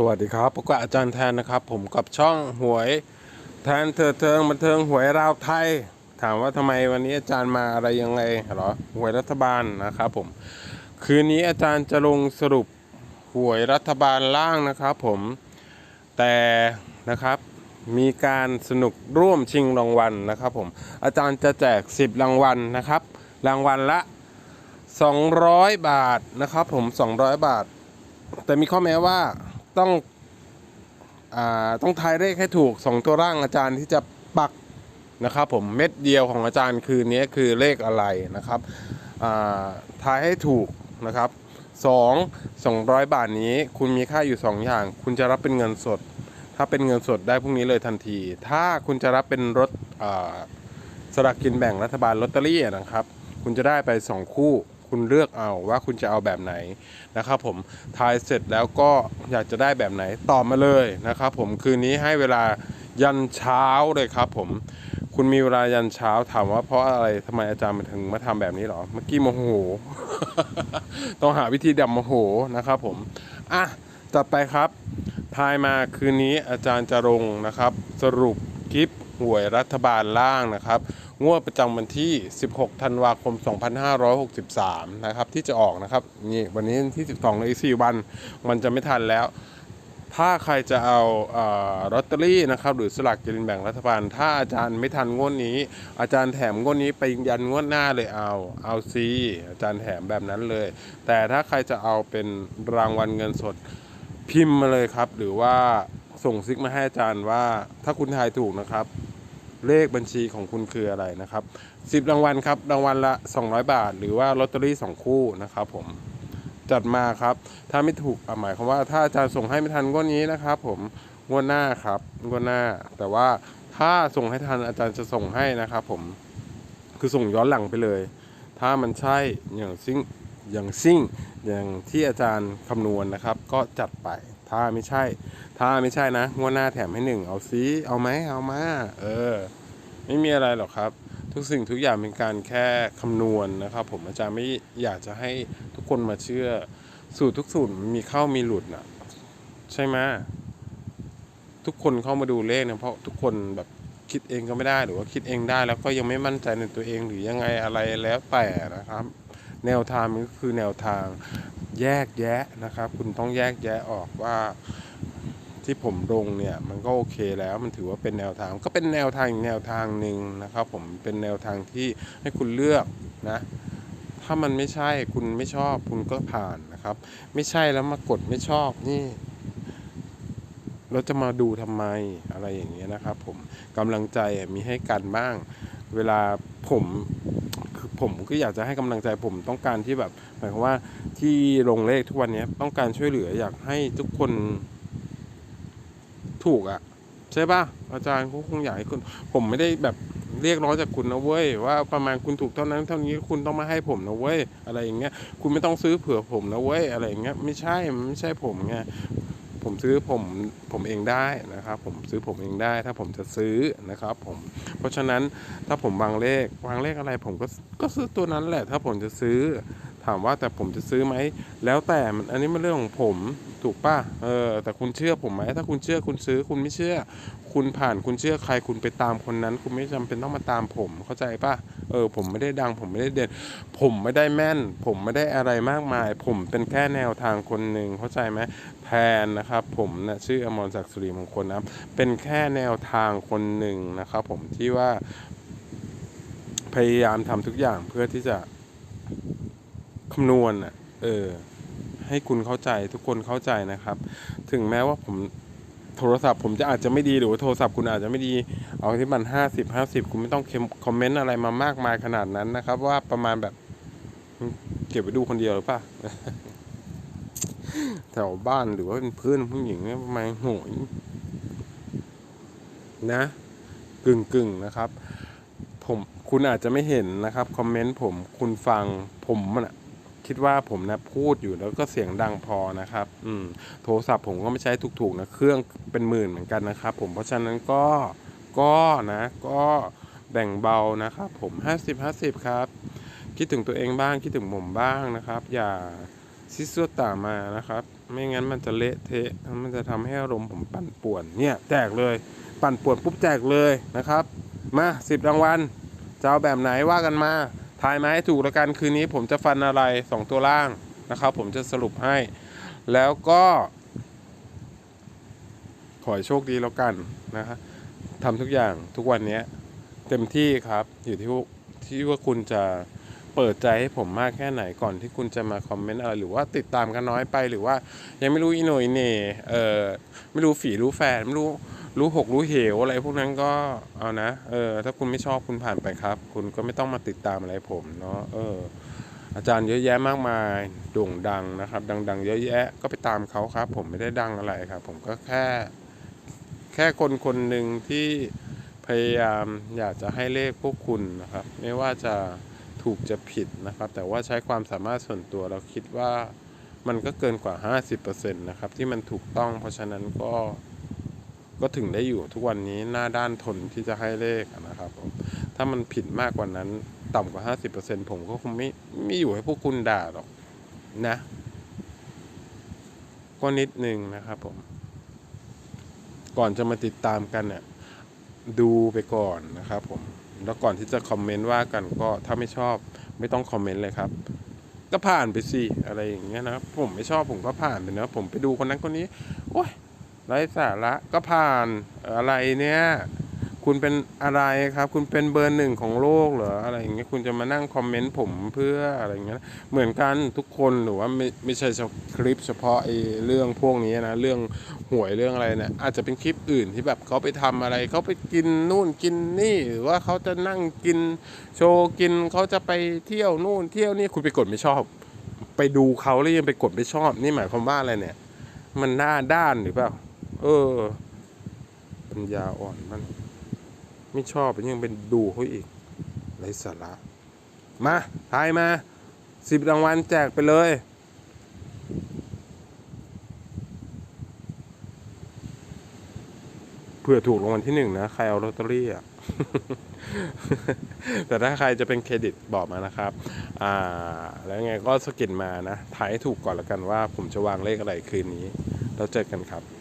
สวัสดีครับพบกับอาจารย์แทนนะครับ ผมกับช่องหวยแทนเธอเทิงบันเทิงหวยราวไทย ถามว่าทำไมวันนี้อาจารย์มาอะไรยังไงเหรอหวยรัฐบาลนะครับผมคืนนี้อาจารย์จะลงสรุปหวยรัฐบาลล่างนะครับ ผมแต่นะครับมีการสนุกร่วมชิงรางวัลนะครับ ผมอาจารย์จะแจก 10 รางวัลนะครับ รางวัลละ 200 บาทนะครับ ผม 200 บาท แต่มีข้อแม้ว่า ต้องอต้องทายเลขให้ถูก 2 ตัวร่างอาจารย์ที่จะปักนะครับผมเม็ดเดียวของอาจารย์คืนนี้คือเลขอะไรนะครับทายให้ถูกนะครับ2 200 บาทนี้คุณมีค่าอยู่ 2 อย่าง คุณจะรับเป็นเงินสด ถ้าเป็นเงินสดได้พรุ่งนี้เลยทันที ถ้าคุณจะรับเป็นรถสลากกินแบ่งรัฐบาลลอตเตอรี่นะครับ คุณจะได้ไป 2 คู่ คุณเลือกเอาว่าคุณจะเอาแบบไหนนะครับผมทายเสร็จแล้วก็อยากจะได้แบบไหนตอบมาเลยนะครับผมคืนนี้ให้เวลายันเช้าเลยครับผมคุณมีเวลายันเช้าถามว่าเพราะอะไรทำไมอาจารย์มาถึงมาทำแบบนี้หรอ เมื่อกี้โมโห ต้องหาวิธีดับโมโหนะครับผมอะจัดไปครับทายมาคืนนี้อาจารย์จะลงนะครับ สรุปคลิป หวยรัฐบาลล่างนะครับงวดประจำวันที่ 16 ธันวาคม 2563 นะครับ ที่จะออกนะครับนี่วันนี้ที่ 12เลย4วัน มันจะไม่ทันแล้ว ถ้าใครจะเอาลอตเตอรี่นะครับ หรือสลากกินแบ่งรัฐบาล ถ้าอาจารย์ไม่ทันงวดนี้ อาจารย์แถมงวดนี้ไปยันงวดหน้าเลยเอา เอาซีอาจารย์แถมแบบนั้นเลย แต่ถ้าใครจะเอาเป็นรางวัลเงินสดพิมพ์มาเลยครับ หรือว่าส่งซิกมาให้อาจารย์ว่าถ้าคุณทายถูกนะครับ เลขบัญชีของคุณคืออะไรนะครับ 10 รางวัลครับ รางวัลละ 200 บาท หรือว่าลอตเตอรี่ 2 คู่นะครับผมจัดมาครับ ถ้าไม่ถูกหมายความว่าถ้าอาจารย์ส่งให้ไม่ทันงวดนี้นะครับ ผมงวดหน้าครับงวดหน้า แต่ว่าถ้าส่งให้ทันอาจารย์จะส่งให้นะครับ ผมคือส่งย้อนหลังไปเลย ถ้ามันใช่อย่างซิ่งอย่างซิ่งอย่างที่อาจารย์คำนวณนะครับ ก็จัดไปถ้าไม่ใช่ ถ้าไม่ใช่นะงวดหน้าแถมให้หนึ่งเอาซิเอาไหมเอามา เออ ไม่มีอะไรหรอกครับ ทุกสิ่งทุกอย่างเป็นการแค่คำนวณนะครับ ผมอาจารย์ไม่อยากจะให้ทุกคนมาเชื่อ สูตรทุกสูตรมีเข้ามีหลุดนะใช่ไหมทุกคนเข้ามาดูเลขเนี่ยเพราะทุกคนแบบคิดเองก็ไม่ได้หรือว่าคิดเองได้ แล้วก็ยังไม่มั่นใจในตัวเองหรือยังไงอะไรแล้วแต่นะครับ แนวทางมันก็คือแนวทางแยกแยะนะครับ คุณต้องแยกแยะออกว่า ที่ผมลงเนี่ยมันก็โอเคแล้วมันถือว่าเป็นแนวทาง ก็เป็นแนวทางอีกแนวทางหนึ่งนะครับ ผมเป็นแนวทางที่ให้คุณเลือกนะถ้ามันไม่ใช่คุณไม่ชอบคุณก็ผ่านนะครับ ไม่ใช่แล้วมากดไม่ชอบนี่เราจะมาดูทำไมอะไรอย่างเงี้ยนะครับ ผมกำลังใจมีให้กันบ้าง เวลาผมคือผมก็อยากจะให้กำลังใจผมต้องการที่แบบหมายความว่าที่ลงเลขทุกวันนี้ต้องการช่วยเหลืออยากให้ทุกคน ถูกอะ่ะ ใช่ป่ะอาจารย์ก็คงอยากให้คุณ ผมไม่ได้แบบเรียกร้องจากคุณนะเว้ยว่าประมาณคุณถูกเท่านั้นเท่านี้คุณต้องมาให้ผมนะเว้ยอะไรอย่างเงี้ยคุณไม่ต้องซื้อเผื่อผมนะเว้ยอะไรอย่างเงี้ยไม่ใช่มันไม่ใช่ผมไงผมซื้อผมผมเองได้นะครับ ผมซื้อผมเองได้ ถ้าผมจะซื้อนะครับ ผมเพราะฉะนั้นถ้าผมวางเลขวางเลขอะไร ผมก็ก็ซื้อตัวนั้นแหละ ถ้าผมจะซื้อ ถามว่าแต่ผมจะซื้อไหมแล้วแต่มันอันนี้มันเรื่องของผม ถูกป่ะเออแต่คุณเชื่อผมไหมถ้าคุณเชื่อคุณซื้อคุณไม่เชื่อ คุณผ่านคุณเชื่อใครคุณไปตามคนนั้น คุณไม่จำเป็นต้องมาตามผมเข้าใจป่ะเออผมไม่ได้ดังผมไม่ได้เด่นผมไม่ได้แม่น ผมไม่ได้อะไรมากมาย ผมเป็นแค่แนวทางคนหนึ่งเข้าใจไหมแทนนะครับ ผมนะชื่ออมรศักดิ์สุริมงคลนะเป็นแค่แนวทางคนหนึ่งนะครับ ผมที่ว่า พยายามทำทุกอย่างเพื่อที่จะคำนวณอะเออ ให้คุณเข้าใจทุกคนเข้าใจนะครับ ถึงแม้ว่าผมโทรศัพท์ผมจะอาจจะไม่ดีหรือว่าโทรศัพท์คุณอาจจะไม่ดี เอาที่มันห้าสิบห้าสิบคุณไม่ต้องคอมเมนต์อะไรมามากมายขนาดนั้นนะครับ ว่าประมาณแบบเก็บไปดูคนเดียวหรือเปล่าแถวบ้านหรือว่าเป็นเพื่อนผู้หญิงเนี่ยประมาณโหยนะกึ่งกึ่งนะครับ ผมคุณอาจจะไม่เห็นนะครับ คอมเมนต์ผมคุณฟังผมมันะ คิดว่าผมนะพูดอยู่แล้วก็เสียงดังพอนะครับ อืมโทรศัพท์ผมก็ไม่ใช้ถูกๆนะเครื่องเป็นหมื่นเหมือนกันนะครับ ผมเพราะฉะนั้นก็ก็นะก็แบ่งเบานะครับผมห้าสิบห้าสิบครับ คิดถึงตัวเองบ้างคิดถึงผมบ้างนะครับ อย่าซิซัวตามานะครับ ไม่งั้นมันจะเละเทะมันจะทำให้อารมณ์ผมปั่นป่วนเนี่ยแจกเลย ปั่นป่วนปุ๊บแจกเลยนะครับ มาสิบรางวัลจะเอาแบบไหนว่ากันมา ทายมาให้ถูกแล้วกันคืนนี้ผมจะฟันอะไรสองตัวล่างนะครับ ผมจะสรุปให้ แล้วก็ ขอให้โชคดีแล้วกันนะฮะทำทุกอย่างทุกวันนี้เต็มที่ครับอยู่ที่ที่ว่าคุณจะ เปิดใจให้ผมมากแค่ไหนก่อนที่คุณจะมาคอมเมนต์อะไรหรือว่าติดตามกันน้อยไปหรือว่า ยังไม่รู้อีโหนยเน่เออไม่รู้ฝีรู้แฟนไม่รู้รู้หกรู้เหวอะไรพวกนั้นก็เอานะเออถ้าคุณไม่ชอบคุณผ่านไปครับ คุณก็ไม่ต้องมาติดตามอะไรผมเนาะเอออาจารย์เยอะแยะมากมายโด่งดังนะครับ ดัง ๆ เยอะแยะก็ไปตามเขาครับ ผมไม่ได้ดังอะไรครับ ผมก็แค่ แค่คนคนหนึ่งที่พยายามอยากจะให้เลขพวกคุณนะครับ ไม่ว่าจะ ถูกจะผิดนะครับ แต่ว่าใช้ความสามารถส่วนตัวเราคิดว่ามันก็เกินกว่า 50%นะครับที่มันถูกต้อง เพราะฉะนั้นก็ก็ถึงได้อยู่ทุกวันนี้หน้าด้านทนที่จะให้เลขนะครับผมถ้ามันผิดมากกว่านั้นต่ำกว่า 50%ผมก็คงไม่ไม่อยู่ให้พวกคุณด่าหรอกนะ ก็นิดนึงนะครับผม ก่อนจะมาติดตามกันเนี่ยดูไปก่อนนะครับผม แล้วก่อนที่จะคอมเมนต์ว่ากันก็ถ้าไม่ชอบไม่ต้องคอมเมนต์เลยครับ ก็ผ่านไปสิอะไรอย่างเงี้ยนะครับผมไม่ชอบผมก็ผ่านไปเนอะผมไปดูคนนั้นคนนี้โอ้ยไร้สาระก็ผ่านอะไรเนี่ย คุณเป็นอะไรครับ คุณเป็นเบอร์หนึ่งของโลกเหรออะไรอย่างเงี้ยคุณจะมานั่งคอมเมนต์ผมเพื่ออะไรอย่างเงี้ยเหมือนกันทุกคนหรือว่าไม่ไม่ใช่เฉพาะคลิปเฉพาะไอ้เรื่องพวกนี้นะเรื่องหวยเรื่องอะไรเนี่ยอาจจะเป็นคลิปอื่นที่แบบเขาไปทำอะไรเขาไปกินนู่นกินนี่หรือว่าเขาจะนั่งกินโชว์กินเขาจะไปเที่ยวนู่นเที่ยวนี่คุณไปกดไม่ชอบ ไปดูเขาแล้วยังไปกดไม่ชอบ นี่หมายความว่าอะไรเนี่ย มันหน้าด้านหรือเปล่า เออปัญญาอ่อนมัน ไม่ชอบยังเป็นดูเขาอีกไรสาระ มาทายมาสิบรางวัลแจกไปเลยเผื่อถูกรางวัลที่หนึ่งนะ ใครเอาลอตเตอรี่อะ แต่ถ้าใครจะเป็นเครดิตบอกมานะครับ อ่า แล้วไงก็สกิดมานะถ่ายให้ถูกก่อนละกันว่า ผมจะวางเลขอะไรคืนนี้ แล้วเจอกันครับ